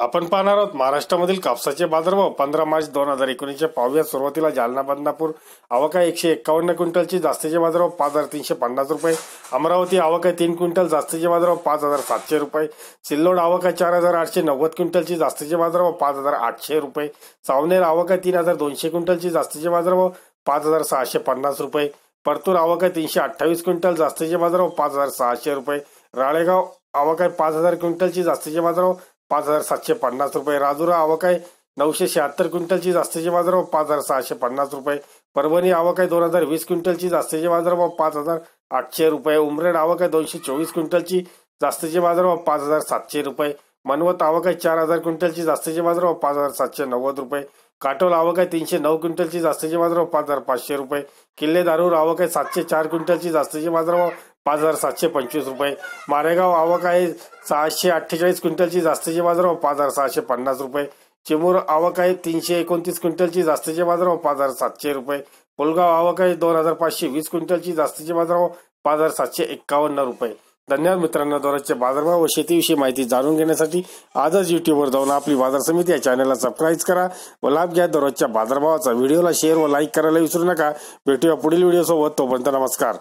आपण पाहणार आहोत महाराष्ट्रामधील कापसाचे बाजारभाव पंधरा मार्च दोन हजार एकोणीसच्या पावव्या सुरुवातीला जालना बदनापूर आवका एकशे एक्कावन्न क्विंटलची जास्तीचे बाजारभाव पाच हजार तीनशे पन्नास रुपये अमरावती आवका तीन क्विंटल जास्तीचे बाजारभाव पाच हजार सातशे रुपये सिल्लोड आवका चार हजार आठशे नव्वद क्विंटलची जास्तीचे बाजारभाव पाच हजार आठशे रुपये सावनेर आवका तीन हजार दोनशे क्विंटलची जास्तीचे बाजारभाव पाच हजार सहाशे पन्नास रुपये परतूर आवक आहे तीनशे अठ्ठावीस क्विंटल जास्तीचे बाजारभाव पाच हजार सहाशे रुपये राळेगाव आवक आहे पाच हजार क्विंटलची जास्तीचे बाजारभाव पाच हजार सातशे पन्नास रुपये. राजुरा आवक आहे नऊशे शहात्तर क्विंटलची. जास्तीचे बाजारभाव पाच हजार सहाशे पन्नास रुपये. परभणी आवक आहे दोन हजार वीस क्विंटलची. जास्तीचे बाजारभाव पाच हजार आठशे रुपये. उमरेड आवक आहे दोनशे चोवीस क्विंटलची. जास्तीचे बाजारभाव पाच हजार सातशे रुपये. मनवत आवक आहे चार हजार क्विंटलची. जास्तीचे बाजारभाव पाच हजार सातशे नव्वद रुपये. काटोल आवक आहे तीनशे नऊ क्विंटलची. जास्तीचे बाजारभाव पाच हजार पाचशे रुपये. किल्ले दारूर आवक आहे सातशे चार क्विंटलची. जास्तीचे बाजारभाव पाच हजार सातशे पंचवीस रुपये. मारेगाव आवक आहे सहाशे अठ्ठेचाळीस क्विंटलची जास्तीचे बाजारभाव पाच हजार सहाशे पन्नास रुपये. चिमूर आवक आहे तीनशे एकोणतीस क्विंटलची जास्तीचे बाजारभाव पाच हजार सातशे रुपये. पुलगाव आवक आहे दोन हजार पाचशे वीस क्विंटलची जास्तीचे बाजारभाव पाच हजार सातशे एक्कावन्न रुपये. धन्यवाद मित्रांनो दररोजच्या बाजारभाव व शेतीविषयी माहिती जाणून घेण्यासाठी आजच युट्यूबवर जाऊन आपली बाजार समिती या चॅनलला सबस्क्राईब करा व लाभ घ्या दररोजच्या बाजारभावाचा. व्हिडिओला शेअर व लाईक करायला विसरू नका. भेटूया पुढील व्हिडिओ सोबत. तोपर्यंत नमस्कार.